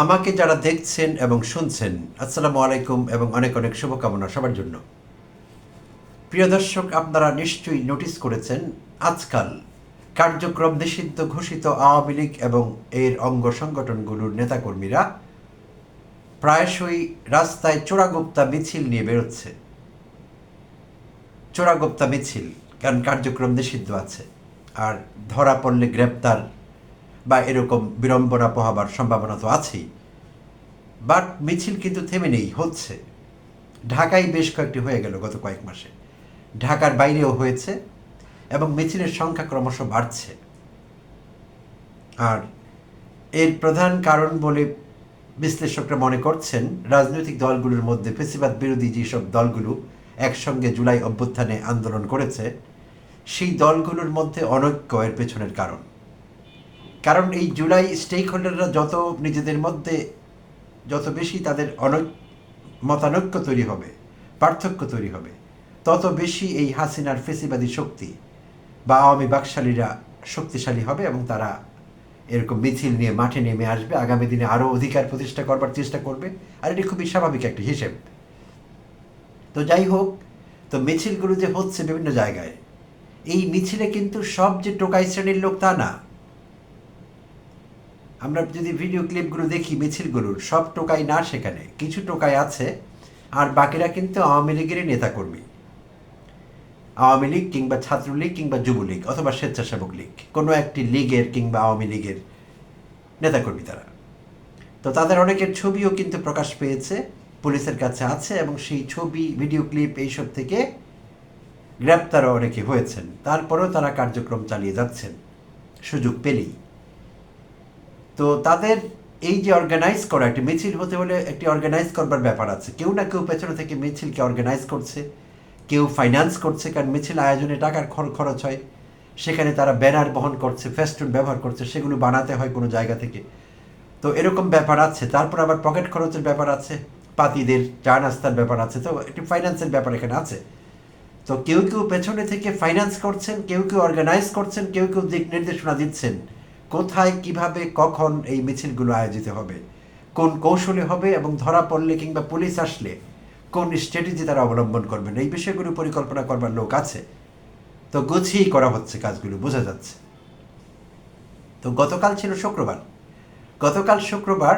আমাকে যারা দেখছেন এবং শুনছেন, আসসালামু আলাইকুম এবং অনেক অনেক শুভকামনা সবার জন্য। প্রিয় দর্শক, আপনারা নিশ্চয়ই নোটিস করেছেন, আজকাল কার্যক্রম নিষিদ্ধ ঘোষিত আওয়ামী লীগ এবং এর অঙ্গ সংগঠনগুলোর নেতাকর্মীরা প্রায়শই রাস্তায় চোরাগুপ্তা মিছিল নিয়ে বেরোচ্ছে। চোরাগুপ্তা মিছিল, কারণ কার্যক্রম নিষিদ্ধ আছে, আর ধরা পড়লে গ্রেপ্তার বা এরকম বিড়ম্বনা পোহাবার সম্ভাবনা তো আছেই। বাট মিছিল কিন্তু থেমে নেই, হচ্ছে। ঢাকায় বেশ কয়েকটি হয়ে গেল গত কয়েক মাসে। ঢাকার বাইরেও হয়েছে এবং মিছিলের সংখ্যা ক্রমশ বাড়ছে। আর এর প্রধান কারণ বলে বিশ্লেষকরা মনে করছেন, রাজনৈতিক দলগুলোর মধ্যে ফেসিবাদ বিরোধী যেসব দলগুলো একসঙ্গে জুলাই অভ্যুত্থানে আন্দোলন করেছে, সেই দলগুলোর মধ্যে অনৈক্য এর পেছনের কারণ। কারণ এই জুলাই স্টেক হোল্ডাররা যত নিজেদের মধ্যে যত বেশি তাদের অনৈ মতানৈক্য তৈরি হবে, পার্থক্য তৈরি হবে, তত বেশি এই হাসিনার ফেসিবাদী শক্তি বা আওয়ামী বাকশালীরা শক্তিশালী হবে এবং তারা এরকম মিছিল নিয়ে মাঠে নেমে আসবে। আগামী দিনে আরও অধিকার প্রতিষ্ঠা করবার চেষ্টা করবে। আর এটি খুবই স্বাভাবিক একটি হিসেব। তো যাই হোক, তো মিছিলগুলো যে হচ্ছে বিভিন্ন জায়গায়, এই মিছিলে কিন্তু সব যে টোকাই শ্রেণির লোক তা না। আমরা যদি ভিডিও ক্লিপগুলো দেখি মিছিলগুলোর সব টোকাই না সেখানে, কিছু টোকাই আছে, আর বাকিরা কিন্তু আওয়ামী লীগেরই নেতাকর্মী। আওয়ামী লীগ কিংবা ছাত্রলীগ কিংবা যুবলীগ অথবা স্বেচ্ছাসেবক লীগ, কোনো একটি লীগের কিংবা আওয়ামী লীগের নেতাকর্মী তারা। তো তাদের অনেকের ছবিও কিন্তু প্রকাশ পেয়েছে, পুলিশের কাছে আছে এবং সেই ছবি ভিডিও ক্লিপ এইসব থেকে গ্রেপ্তারও অনেকে হয়েছেন। তারপরেও তারা কার্যক্রম চালিয়ে যাচ্ছেন। সুযোগ পেলেই। তো তাদের এই যে অর্গানাইজ করা, একটি মিছিল হতে হলে একটি অর্গানাইজ করবার ব্যাপার আছে। কেউ না কেউ পেছনে থেকে মিছিলকে অর্গানাইজ করছে, কেউ ফাইন্যান্স করছে, কারণ মিছিল আয়োজনে টাকার খর- খরচ হয়। সেখানে তারা ব্যানার বহন করছে ফেস্টুন ব্যবহার করছে, সেগুলো বানাতে হয় কোনো জায়গা থেকে। তো এরকম ব্যাপার আছে। তারপর আবার পকেট খরচের ব্যাপার আছে, পাতিদের চা নাস্তার ব্যাপার আছে। তো একটি ফাইন্যান্সের ব্যাপার এখানে আছে। তো কেউ কেউ পেছনে থেকে ফাইন্যান্স করছেন, কেউ কেউ অর্গানাইজ করছেন, কেউ কেউ দিক নির্দেশনা দিচ্ছেন। কোথায়, কীভাবে, কখন এই মিছিলগুলো আয়োজিত হবে? কোন কৌশলে হবে এবং ধরা পড়লে কিংবা পুলিশ আসলে কোন স্ট্র্যাটেজি তারা অবলম্বন করবেন? এই বিষয়গুলো পরিকল্পনা করবার লোক আছে। তো গুছিয়েই করা হচ্ছে কাজগুলো, বোঝা যাচ্ছে। তো গতকাল ছিল শুক্রবার। গতকাল শুক্রবার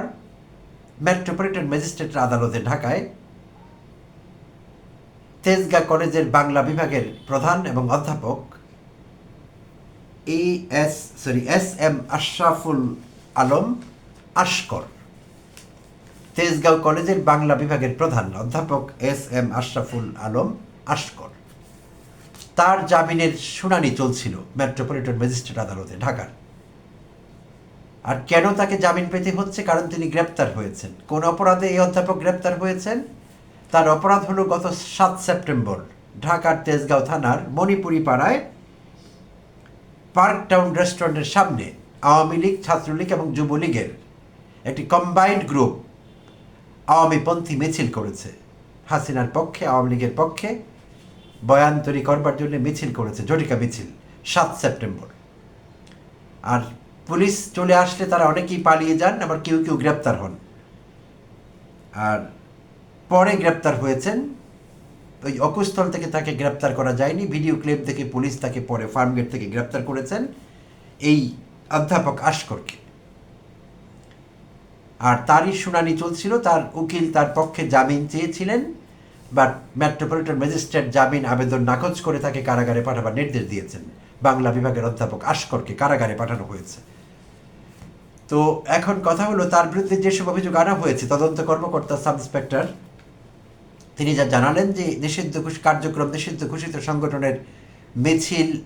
মেট্রোপলিটন ম্যাজিস্ট্রেট আদালতে ঢাকায় তেজগা কলেজের বাংলা বিভাগের প্রধান এবং অধ্যাপক A S sorry S M Ashraful Alam Ashkar Tejgaon কলেজের বাংলা বিভাগের প্রধান অধ্যাপক এস এম আশরাফুল আলম আশকর তার জামিনের শুনানি চলছিল মেট্রোপলিটন ম্যাজিস্ট্রেট আদালতে, ঢাকার। আর কেন তাকে জামিন পেতে হচ্ছে কারণ তিনি গ্রেপ্তার হয়েছেন? কোন অপরাধে এই অধ্যাপক গ্রেপ্তার হয়েছেন? তার অপরাধ হলো গত সাত সেপ্টেম্বর, ঢাকার তেজগাঁও থানার মণিপুরি পাড়ায় পার্ক টাউন রেস্টুরেন্টের সামনে আওয়ামী লীগ, ছাত্রলীগ এবং যুবলীগের একটি কম্বাইন্ড গ্রুপ আওয়ামীপন্থী মিছিল করেছে। হাসিনার পক্ষে, আওয়ামী লীগের পক্ষে বয়ান তৈরি করবার জন্য মিছিল করেছে, জটিকা মিছিল, সাত সেপ্টেম্বর। আর পুলিশ চলে আসলে তারা অনেকেই পালিয়ে যান, আবার কেউ কেউ গ্রেপ্তার হন। আর পরে গ্রেপ্তার হয়েছেন ওই অকুস্থল থেকে তাকে গ্রেপ্তার করা যায়নি, ভিডিও ক্লিপ দেখে পুলিশ তাকে পরে ফার্মগেট থেকে গ্রেপ্তার করেছেন, এই অধ্যাপক আশকরকে। আর তারই শুনানি চলছিল, তার উকিল তার পক্ষে জামিন চেয়েছিলেন, বাট মেট্রোপলিটন ম্যাজিস্ট্রেট জামিন আবেদন নাকচ করে তাকে কারাগারে পাঠাবার নির্দেশ দিয়েছেন। বাংলা বিভাগের অধ্যাপক আশকরকে কারাগারে পাঠানো হয়েছে। তো এখন কথা হলো, তার বিরুদ্ধে যেসব অভিযোগ আনা হয়েছে, তদন্ত কর্মকর্তা সাব ইন্সপেক্টর তিনি যা জানালেন যে নিষিদ্ধ কার্যক্রম নিষিদ্ধ ঘোষিত সংগঠনের মিছিল,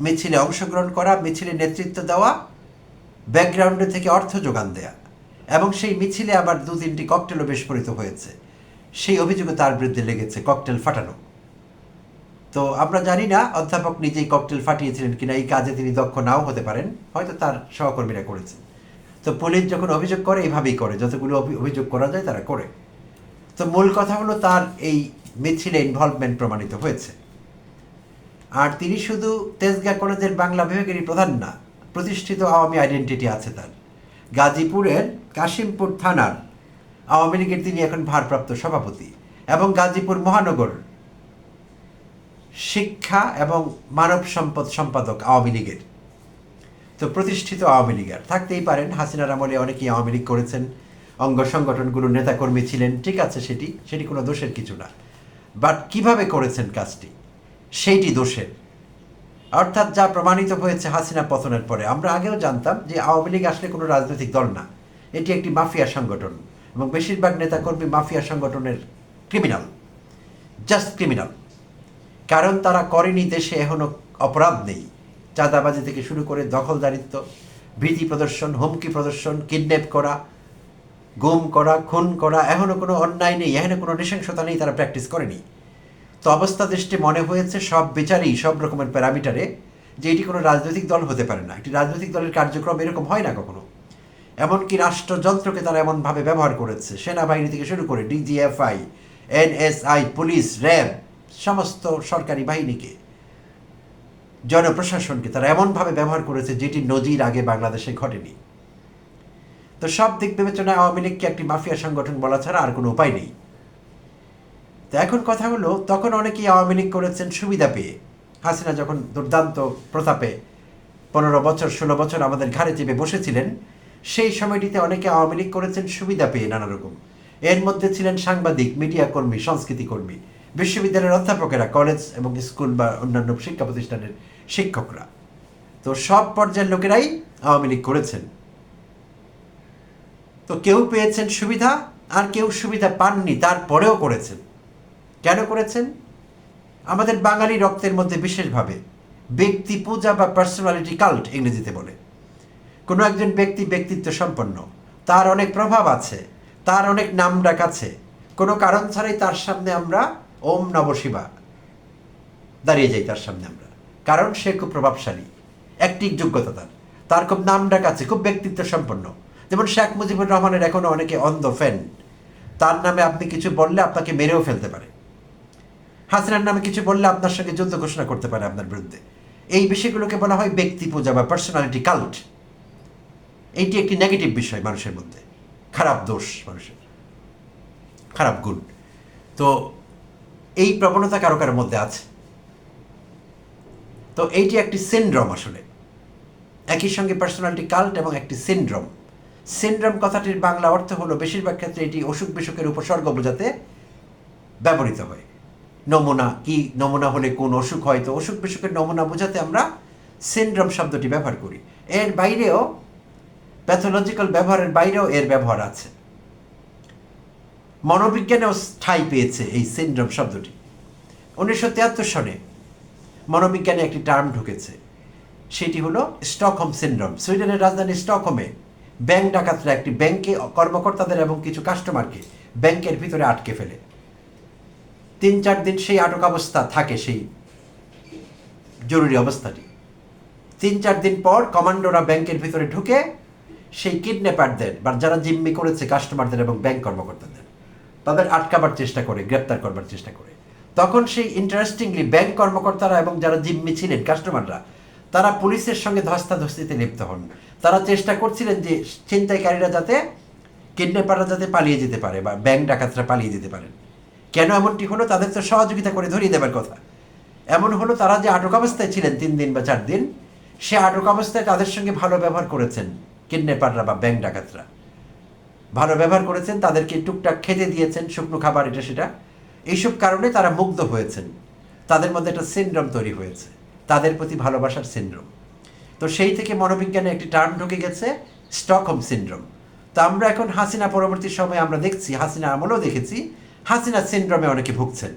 মিছিলে অংশগ্রহণ করা, মিছিলে নেতৃত্ব দেওয়া, ব্যাকগ্রাউন্ডে থেকে অর্থ যোগান দেয়া এবং সেই মিছিলে আবার দু তিনটি ককটেলও বিস্ফোরিত হয়েছে। সেই অভিযোগে তার বিরুদ্ধে লেগেছে, ককটেল ফাটানো। তো আমরা জানি না, অধ্যাপক নিজেই ককটেল ফাটিয়েছিলেন কিনা, এই কাজে তিনি দক্ষ নাও হতে পারেন, হয়তো তার সহকর্মীরা করেছেন। তো পুলিশ যখন অভিযোগ করে এইভাবেই করে। যতগুলো অভি- অভিযোগ করা যায়, তারা করে। তো মূল কথা হলো তার এই মিছিলে ইনভলভমেন্ট প্রমাণিত হয়েছে। আর তিনি শুধু তেজগাঁ কলেজের বাংলা বিভাগেরই প্রধান না, প্রতিষ্ঠিত আওয়ামী আইডেন্টিটি আছে তার। গাজীপুরের কাশিমপুর থানার আওয়ামী লীগের তিনি এখন ভারপ্রাপ্ত সভাপতি এবং গাজীপুর মহানগর শিক্ষা এবং মানব সম্পদ সম্পাদক আওয়ামী লীগের। তো প্রতিষ্ঠিত আওয়ামী লীগার থাকতেই পারেন, হাসিনার আমলে অনেকেই আওয়ামী লীগ করেছেন। অঙ্গ সংগঠনগুলোর নেতাকর্মী ছিলেন, ঠিক আছে সেটি সেটি কোনো দোষের কিছু না। বাট কীভাবে করেছেন কাজটি? সেইটি দোষের। অর্থাৎ যা প্রমাণিত হয়েছে হাসিনা পতনের পরে, আমরা আগেও জানতাম যে আওয়ামী লীগ আসলে কোনো রাজনৈতিক দল না। এটি একটি মাফিয়া সংগঠন এবং বেশিরভাগ নেতাকর্মী মাফিয়া সংগঠনের ক্রিমিনাল জাস্ট ক্রিমিনাল কারণ তারা করেনি দেশে এখনও অপরাধ নেই। চাঁদাবাজি থেকে শুরু করে দখলদারিত্ব, ভীতি প্রদর্শন, হুমকি প্রদর্শন কিডন্যাপ করা গুম করা, খুন করা, এখনও কোনো অন্যায় নেই, এখনও কোনো নৃশংসতা নেই তারা প্র্যাকটিস করেনি। তো অবস্থা দৃষ্টি মনে হয়েছে সব বিচারেই সব রকমের প্যারামিটারে যে এটি কোনো রাজনৈতিক দল হতে পারে না। একটি রাজনৈতিক দলের কার্যক্রম এরকম হয় না কখনো। এমনকি রাষ্ট্রযন্ত্রকে তারা এমনভাবে ব্যবহার করেছে, সেনাবাহিনী থেকে শুরু করে ডিজিএফআই এনএসআই পুলিশ, র্যাব, সমস্ত সরকারি বাহিনীকে, জনপ্রশাসনকে তারা এমনভাবে ব্যবহার করেছে যেটি নজির আগে বাংলাদেশে ঘটেনি। তো সব দিক বিবেচনায় আওয়ামী লীগকে একটি মাফিয়া সংগঠন বলা ছাড়া আর কোনো উপায় নেই। তো এখন কথা হলো, তখন অনেকেই আওয়ামী লীগ করেছেন সুবিধা পেয়ে। হাসিনা যখন দুর্দান্ত প্রতাপে পনেরো বছর, ষোলো বছর আমাদের ঘাড়ে চেপে বসেছিলেন, সেই সময়টিতে অনেকে আওয়ামী লীগ করেছেন সুবিধা পেয়ে নানা রকম। এর মধ্যে ছিলেন সাংবাদিক, মিডিয়া কর্মী, সংস্কৃতি কর্মী, বিশ্ববিদ্যালয়ের অধ্যাপকেরা, কলেজ এবং স্কুল বা অন্যান্য শিক্ষা প্রতিষ্ঠানের শিক্ষকরা। তো সব পর্যায়ের লোকেরাই আওয়ামী লীগ করেছেন। তো কেউ পেয়েছেন সুবিধা আর কেউ সুবিধা পাননি, তারপরেও করেছেন। কেন করেছেন? আমাদের বাঙালি রক্তের মধ্যে বিশেষভাবে ব্যক্তি পূজা বা পার্সোনালিটি কাল্ট ইংরেজিতে বলে। কোনো একজন ব্যক্তি ব্যক্তিত্ব সম্পন্ন, তার অনেক প্রভাব আছে, তার অনেক নাম ডাক আছে। কোনো কারণ ছাড়াই তার সামনে আমরা ওম নব শিবা দাঁড়িয়ে যাই তার সামনে আমরা। কারণ সে খুব প্রভাবশালী, একটি যোগ্যতা তার। তার খুব নাম ডাক আছে, খুব ব্যক্তিত্ব সম্পন্ন। যেমন শেখ মুজিবুর রহমানের এখনও অনেকে অন্ধ ফ্যান তার নামে আপনি কিছু বললে আপনাকে মেরেও ফেলতে পারে। হাসিনার নামে কিছু বললে আপনার সঙ্গে যুদ্ধ ঘোষণা করতে পারে আপনার বিরুদ্ধে। এই বিষয়গুলোকে বলা হয় ব্যক্তি পূজা বা পার্সোনালিটি কাল্ট এইটি একটি নেগেটিভ বিষয় মানুষের মধ্যে। খারাপ দোষ মানুষের। খারাপ গুণ। তো এই প্রবণতা কারও কারোর মধ্যে আছে। তো এইটি একটি সিনড্রোম আসলে। একই সঙ্গে পার্সোনালিটি কাল্ট এবং একটি সিনড্রোম সিনড্রোম কথাটির বাংলা অর্থ হলো, বেশিরভাগ ক্ষেত্রে এটি অসুখ বিসুখের উপসর্গ বোঝাতে ব্যবহৃত হয়। নমুনা কি? নমুনা হলে কোন অসুখ হয়? তো অসুখ বিসুখের নমুনা বোঝাতে আমরা সিনড্রোম শব্দটি ব্যবহার করি। এর বাইরেও প্যাথোলজিক্যাল ব্যবহারের বাইরেও এর ব্যবহার আছে। মনোবিজ্ঞানেও ঠাঁই পেয়েছে এই সিনড্রোম শব্দটি। উনিশশো তিয়াত্তর সনে মনোবিজ্ঞানে একটি টার্ম ঢুকেছে। সেটি হলো স্টকহোম সিনড্রোম। সুইডেনের রাজধানী স্টকহোমে ব্যাংক ডাকাতরা একটি ব্যাংকে কর্মকর্তাদের এবং কিছু কাস্টমারকে ব্যাংকের ভিতরে আটকে ফেলে। তিন চার দিন সেই আটক অবস্থা থাকে সেই জরুরি অবস্থাটি। তিন চার দিন পর কমান্ডোরা ব্যাংকের ভিতরে ঢুকে সেই কিডন্যাপারদের বা যারা জিম্মি করেছে কাস্টমারদের এবং ব্যাংক কর্মকর্তাদের, তাদের আটকাবার চেষ্টা করে, গ্রেপ্তার করবার চেষ্টা করে। তখন সেই ইন্টারেস্টিংলি ব্যাংক কর্মকর্তারা এবং যারা জিম্মি ছিলেন কাস্টমাররা তারা পুলিশের সঙ্গে ধস্তাধস্তিতে লিপ্ত হন। তারা চেষ্টা করছিলেন যে ছিনতাইকারীরা যাতে কিডন্যাপাররা যাতে পালিয়ে যেতে পারে বা ব্যাংক ডাকাতরা পালিয়ে যেতে পারেন কেন এমনটি হলো? তাদের তো সহযোগিতা করে ধরিয়ে দেবার কথা। এমন হলো তারা যে আটক অবস্থায় ছিলেন তিন দিন বা চার দিন, সে আটক অবস্থায় তাদের সঙ্গে ভালো ব্যবহার করেছেন কিডন্যাপাররা বা ব্যাংক ডাকাতরা। ভালো ব্যবহার করেছেন, তাদেরকে টুকটাক খেতে দিয়েছেন, শুকনো খাবার, এটা সেটা। এইসব কারণে তারা মুগ্ধ হয়েছেন। তাদের মধ্যে একটা সিনড্রোম তৈরি হয়েছে। তাদের প্রতি ভালোবাসার সিন্ড্রোম তো সেই থেকে মনোবিজ্ঞানে একটি টার্ম ঢুকে গেছে স্টকহোম সিনড্রোম তো আমরা এখন হাসিনা পরবর্তী সময়ে আমরা দেখছি, হাসিনা আমলেও দেখেছি, হাসিনা সিনড্রোমে অনেকে ভুগছেন।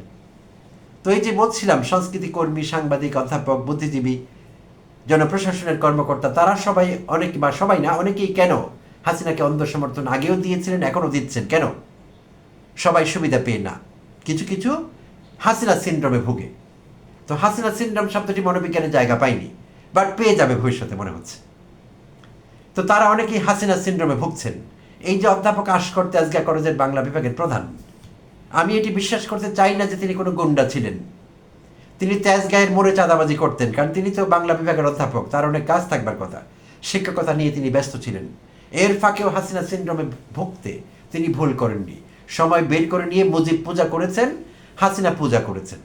তো এই যে বলছিলাম, সংস্কৃতি কর্মী, সাংবাদিক, অধ্যাপক, বুদ্ধিজীবী, জনপ্রশাসনের কর্মকর্তা, তারা সবাই অনেক বা সবাই না, অনেকেই কেন হাসিনাকে অন্ধ সমর্থন আগেও দিয়েছিলেন, এখনও দিচ্ছেন কেন? সবাই সুবিধা পেয়ে না। কিছু কিছু হাসিনা সিনড্রোমে ভুগে। তো হাসিনা সিনড্রোম শব্দটি মনোবিজ্ঞানে জায়গা পায়নি বাট পেয়ে যাবে ভবিষ্যতে মনে হচ্ছে। তো তারা অনেকেই হাসিনা সিনড্রোমে ভুগছেন। এই যে অধ্যাপক আশকর তেজগা কলেজের বাংলা বিভাগের প্রধান, আমি এটি বিশ্বাস করতে চাই না যে তিনি কোনো গুন্ডা ছিলেন। তিনি তেজগাঁয়ের মোড়ে চাঁদাবাজি করতেন, কারণ তিনি তো বাংলা বিভাগের অধ্যাপক, তার অনেক কাজ থাকবার কথা, শিক্ষকতা নিয়ে তিনি ব্যস্ত ছিলেন। এর ফাঁকেও হাসিনা সিন্ড্রোমে ভুগতে তিনি ভুল করেননি। সময় বের করে নিয়ে মুজিব পূজা করেছেন, হাসিনা পূজা করেছেন।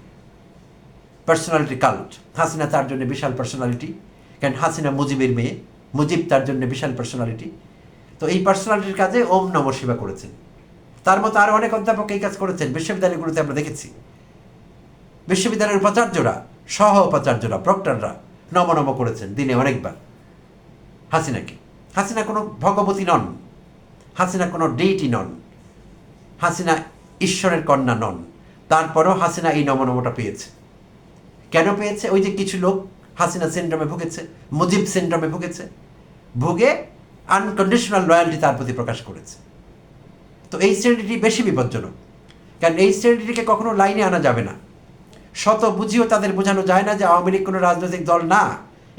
পার্সোনালিটি কাল্ট হাসিনা তার জন্য বিশাল পার্সোনালিটি কারণ হাসিনা মুজিবের মেয়ে। মুজিব তার জন্য বিশাল পার্সোনালিটি তো এই পার্সোনালিটির কাজে ওম নম সেবা করেছেন। তার মতো আরও অনেক অধ্যাপক এই কাজ করেছেন। বিশ্ববিদ্যালয়গুলোতে আমরা দেখেছি। বিশ্ববিদ্যালয়ের উপাচার্যরা, সহ উপাচার্যরা, প্রক্টররা নম নম করেছেন দিনে অনেকবার। হাসিনাকে। হাসিনা কোনো ভগবতী নন। হাসিনা কোনো ডেইটি নন। হাসিনা ঈশ্বরের কন্যা নন। তারপরেও হাসিনা এই নমনমটা পেয়েছে। কেন পেয়েছে? ওই যে কিছু লোক হাসিনা সিন্ড্রোমে ভুগেছে, মুজিব সিন্ড্রোমে ভুগেছে, ভুগে আনকন্ডিশনাল লয়্যালটি তার প্রতি প্রকাশ করেছে। তো এই শ্রেণীটি বেশি বিপজ্জনক। কারণ এই শ্রেণীটিকে কখনো লাইনে আনা যাবে না। শত বুঝিও তাদের বোঝানো যায় না যে আওয়ামী লীগ কোনো রাজনৈতিক দল না।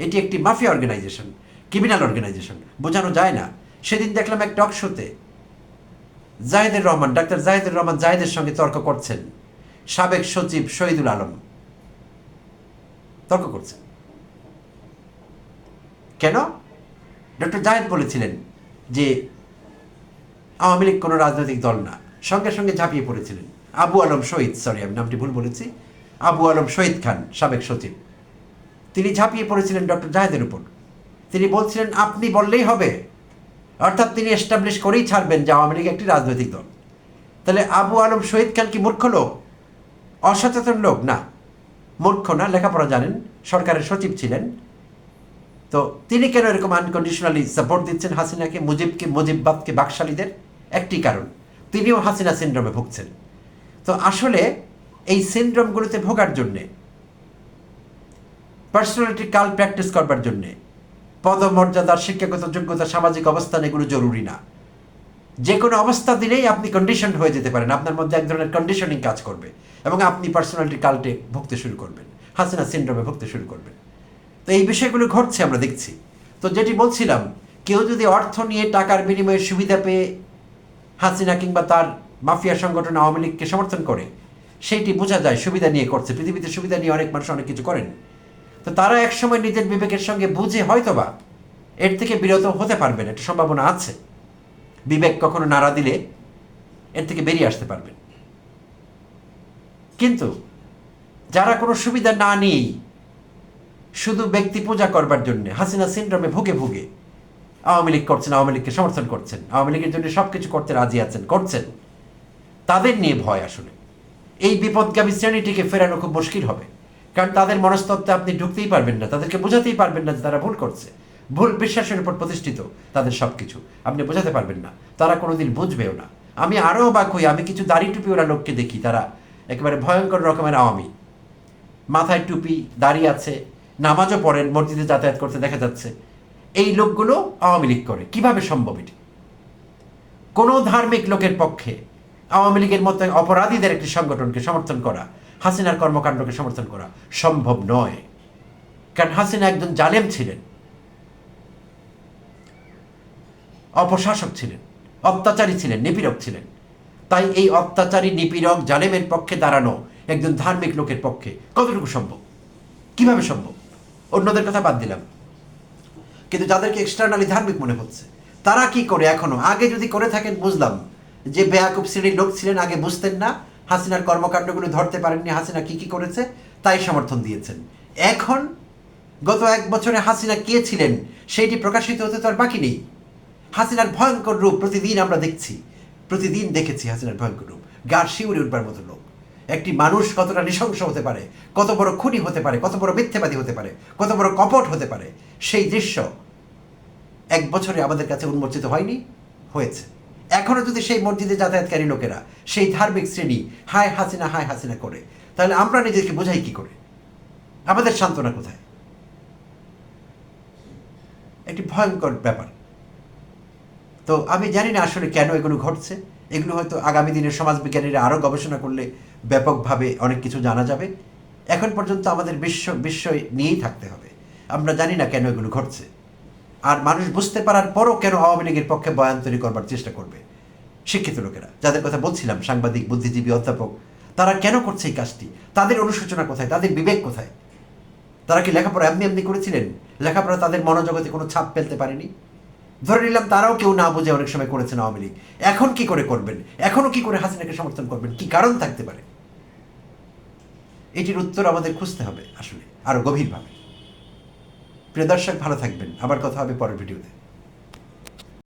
এটি একটি মাফিয়া অর্গানাইজেশন ক্রিমিনাল অর্গানাইজেশন বোঝানো যায় না। সেদিন দেখলাম এক টক শোতে জাহেদুর রহমান, ডাক্তার জাহেদুর রহমান জাহেদের সঙ্গে তর্ক করছেন সাবেক সচিব শহীদুল আলম। তর্ক করছেন কেন? ডক্টর জাহেদ বলেছিলেন যে আওয়ামী লীগ কোনো রাজনৈতিক দল না। সঙ্গে সঙ্গে ঝাঁপিয়ে পড়েছিলেন। আবু আলম শহীদ সরি আমি নামটি ভুল বলেছি। আবু আলম শহীদ খান, সাবেক সচিব। তিনি ঝাঁপিয়ে পড়েছিলেন ডক্টর জাহেদের উপর। তিনি বলছিলেন, আপনি বললেই হবে। অর্থাৎ তিনি এস্টাবলিশ করেই ছাড়বেন যে আওয়ামী লীগ একটি রাজনৈতিক দল। তাহলে আবু আলম শহীদ খান কি মূর্খ লোক? অসচেতন লোক? না। মূর্খ না লেখাপড়া জানেন, সরকারের সচিব ছিলেন। তো তিনি কেন এরকম আনকন্ডিশনালি সাপোর্ট দিচ্ছেন হাসিনাকে, মুজিবকে মুজিববাদকে বাকশালীদের? একটি কারণ, তিনিও হাসিনা সিন্ড্রোমে ভুগছেন। তো আসলে এই সিন্ড্রোমগুলোতে ভোগার জন্যে পার্সোনালিটি কাল প্র্যাকটিস করবার জন্যে পদমর্যাদার শিক্ষাগত যোগ্যতা, সামাজিক অবস্থান এগুলো জরুরি না। যে কোনো অবস্থা দিলেই আপনি কন্ডিশন হয়ে যেতে পারেন। আপনার মধ্যে এক ধরনের কন্ডিশনিং কাজ করবে এবং আপনি পার্সোনালিটি কাল্টে ভুগতে শুরু করবেন। হাসিনা সিন্ড্রোমে ভুগতে শুরু করবেন। তো এই বিষয়গুলো ঘটছে, আমরা দেখছি। তো যেটি বলছিলাম, কেউ যদি অর্থ নিয়ে টাকার বিনিময়ে সুবিধা পেয়ে হাসিনা কিংবা তার মাফিয়া সংগঠন আওয়ামী লীগকে সমর্থন করে, সেইটি বোঝা যায় সুবিধা নিয়ে করছে। পৃথিবীতে সুবিধা নিয়ে অনেক মানুষ অনেক কিছু করেন। তো তারা একসময় নিজের বিবেকের সঙ্গে বুঝে হয়তোবা এর থেকে বিরত হতে পারবেন। একটা সম্ভাবনা আছে। বিবেক কখনো নাড়া দিলে এর থেকে বেরিয়ে আসতে পারবেন কিন্তু যারা কোনো সুবিধা না নিয়েই শুধু ব্যক্তি পূজা করবার জন্য, হাসিনা সিন্ড্রোমে ভুগে ভুগে আওয়ামী লীগ করছেন, আওয়ামী লীগকে সমর্থন করছেন, আওয়ামী লীগের জন্য সব কিছু করতে রাজি আছেন, করছেন, তাদের নিয়ে ভয় আসলে। এই বিপদগামী শ্রেণীটিকে ফেরানো খুব মুশকিল হবে। কারণ তাদের মনস্তত্ত্বে আপনি ঢুকতেই পারবেন না, তাদেরকে বোঝাতেই পারবেন না যে তারা ভুল করছে। ভুল বিশ্বাসের উপর প্রতিষ্ঠিত তাদের সব কিছু আপনি বোঝাতে পারবেন না। তারা কোনোদিন বুঝবেও না। আমি আরও অবাক হই, আমি কিছু দাড়ি টুপিওয়ালা লোককে দেখি, তারা একেবারে ভয়ঙ্কর রকমের আওয়ামী। মাথায় টুপি, দাড়ি আছে, নামাজও পড়েন, মসজিদে যাতায়াত করতে দেখা যাচ্ছে। এই লোকগুলো আওয়ামী লীগ করে। কীভাবে সম্ভব এটি? কোনো ধার্মিক লোকের পক্ষে আওয়ামী লীগের মতো অপরাধীদের একটি সংগঠনকে সমর্থন করা, হাসিনার কর্মকাণ্ডকে সমর্থন করা সম্ভব নয়। কারণ হাসিনা একজন জালেম ছিলেন। অপশাসক ছিলেন, অত্যাচারী ছিলেন, নিপীড়ক ছিলেন। তাই এই অত্যাচারী, নিপীড়ক জালেমের পক্ষে দাঁড়ানো একজন ধার্মিক লোকের পক্ষে কতটুকু সম্ভব? কীভাবে সম্ভব? অন্যদের কথা বাদ দিলাম। কিন্তু যাদেরকে এক্সটার্নালি ধার্মিক মনে হচ্ছে, তারা কি করে এখনও? আগে যদি করে থাকেন, বুঝলাম। যে বেয়াকুব শ্রেণির লোক ছিলেন, আগে বুঝতেন না। হাসিনার কর্মকাণ্ডগুলো ধরতে পারেননি, হাসিনা কি কি করেছে, তাই সমর্থন দিয়েছেন। এখন গত এক বছরে হাসিনা কে ছিলেন সেইটি প্রকাশিত হতে তো আর বাকি নেই। হাসিনার ভয়ঙ্কর রূপ প্রতিদিন আমরা দেখছি। প্রতিদিন দেখেছি হাসিনার ভয়ঙ্কর রূপ। গার শিউরে উঠবার মতো লোক। একটি মানুষ কতটা নৃশংস হতে পারে, কত বড় খুনি হতে পারে, কত বড় মিথ্যেবাদী হতে পারে, কত বড় কপট হতে পারে, সেই দৃশ্য এক বছরে আমাদের কাছে উন্মোচিত হয়নি, হয়েছে। এখনও যদি সেই মসজিদে যাতায়াতকারী লোকেরা, সেই ধার্মিক শ্রেণি, হায় হাসিনা হায় হাসিনা করে, তাহলে আমরা নিজেকে বোঝাই কি করে? আমাদের সান্ত্বনা কোথায়? একটি ভয়ঙ্কর ব্যাপার। তো আমি জানি না আসলে কেন এগুলো ঘটছে। এগুলো হয়তো আগামী দিনের সমাজবিজ্ঞানীরা আরও গবেষণা করলে ব্যাপকভাবে অনেক কিছু জানা যাবে। এখন পর্যন্ত আমাদের বিশ্ব, বিস্ময় নিয়েই থাকতে হবে। আমরা জানি না কেন এগুলো ঘটছে। আর মানুষ বুঝতে পারার পরও কেন আওয়ামী লীগের পক্ষে বয়ান তৈরি করবার চেষ্টা করবে? শিক্ষিত লোকেরা, যাদের কথা বলছিলাম, সাংবাদিক, বুদ্ধিজীবী, অধ্যাপক, তারা কেন করছে এই কাজটি? তাদের অনুশোচনা কোথায়? তাদের বিবেক কোথায়? তারা কি লেখাপড়া এমনি এমনি করেছিলেন? লেখাপড়া তাদের মনোজগতে কোনো ছাপ ফেলতে পারেনি? ধরে নিলাম তারাও কেউ না বুঝে অনেক সময় করেছেন আওয়ামী লীগ। এখন কি করে করবেন? এখনও কি করে হাসিনাকে সমর্থন করবেন? কি কারণ থাকতে পারে? এটির উত্তর আমাদের খুঁজতে হবে আসলে, আরও গভীরভাবে। প্রিয় দর্শক, ভালো থাকবেন। আবার কথা হবে পরের ভিডিওতে।